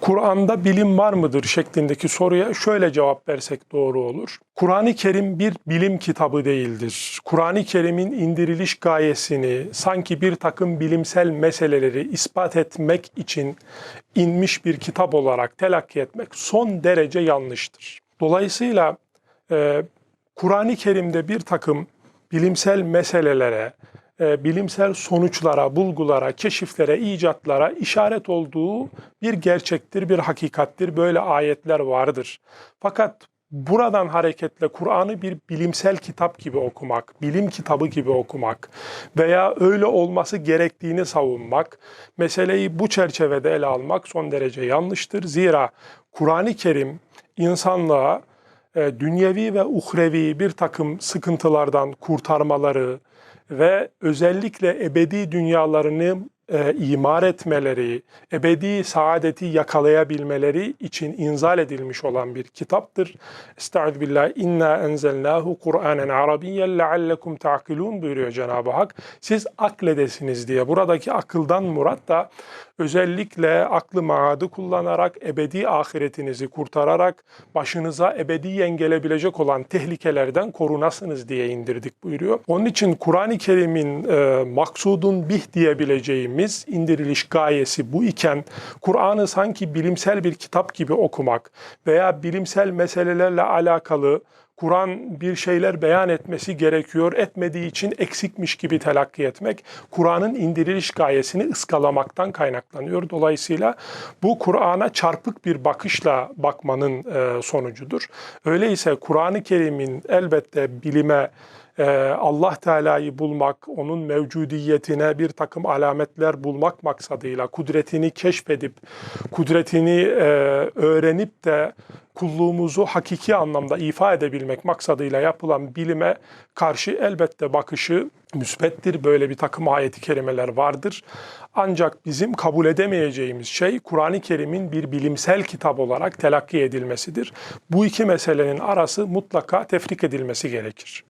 Kur'an'da bilim var mıdır şeklindeki soruya şöyle cevap versek doğru olur. Kur'an-ı Kerim bir bilim kitabı değildir. Kur'an-ı Kerim'in indiriliş gayesini sanki bir takım bilimsel meseleleri ispat etmek için inmiş bir kitap olarak telakki etmek son derece yanlıştır. Dolayısıyla Kur'an-ı Kerim'de bir takım bilimsel meselelere, bilimsel sonuçlara, bulgulara, keşiflere, icatlara işaret olduğu bir gerçektir, bir hakikattir. Böyle ayetler vardır. Fakat buradan hareketle Kur'an'ı bir bilimsel kitap gibi okumak, bilim kitabı gibi okumak veya öyle olması gerektiğini savunmak, meseleyi bu çerçevede ele almak son derece yanlıştır. Zira Kur'an-ı Kerim insanlığa e, dünyevi ve uhrevi bir takım sıkıntılardan kurtarmaları ve özellikle ebedi dünyalarını e, imar etmeleri, ebedi saadeti yakalayabilmeleri için inzal edilmiş olan bir kitaptır. Estaizu billah inna enzelnahu Kur'anen Arabiyyen leallekum ta'kilun buyuruyor Cenab-ı Hak. Siz akledesiniz diye. Buradaki akıldan murat da özellikle aklı maadı kullanarak ebedi ahiretinizi kurtararak başınıza ebediyen gelebilecek olan tehlikelerden korunasınız diye indirdik buyuruyor. Onun için Kur'an-ı Kerim'in e, maksudun bih diyebileceğimiz indiriliş gayesi bu iken Kur'an'ı sanki bilimsel bir kitap gibi okumak veya bilimsel meselelerle alakalı Kur'an bir şeyler beyan etmesi gerekiyor, etmediği için eksikmiş gibi telakki etmek, Kur'an'ın indiriliş gayesini ıskalamaktan kaynaklanıyor. Dolayısıyla bu Kur'an'a çarpık bir bakışla bakmanın e, sonucudur. Öyleyse Kur'an-ı Kerim'in elbette bilime, e, Allah Teala'yı bulmak, onun mevcudiyetine bir takım alametler bulmak maksadıyla kudretini keşfedip, kudretini e, öğrenip de kulluğumuzu hakiki anlamda ifa edebilmek maksadıyla yapılan bilime karşı elbette bakışı müsbettir. Böyle bir takım ayeti kerimeler vardır. Ancak bizim kabul edemeyeceğimiz şey Kur'an-ı Kerim'in bir bilimsel kitap olarak telakki edilmesidir. Bu iki meselenin arası mutlaka tefrik edilmesi gerekir.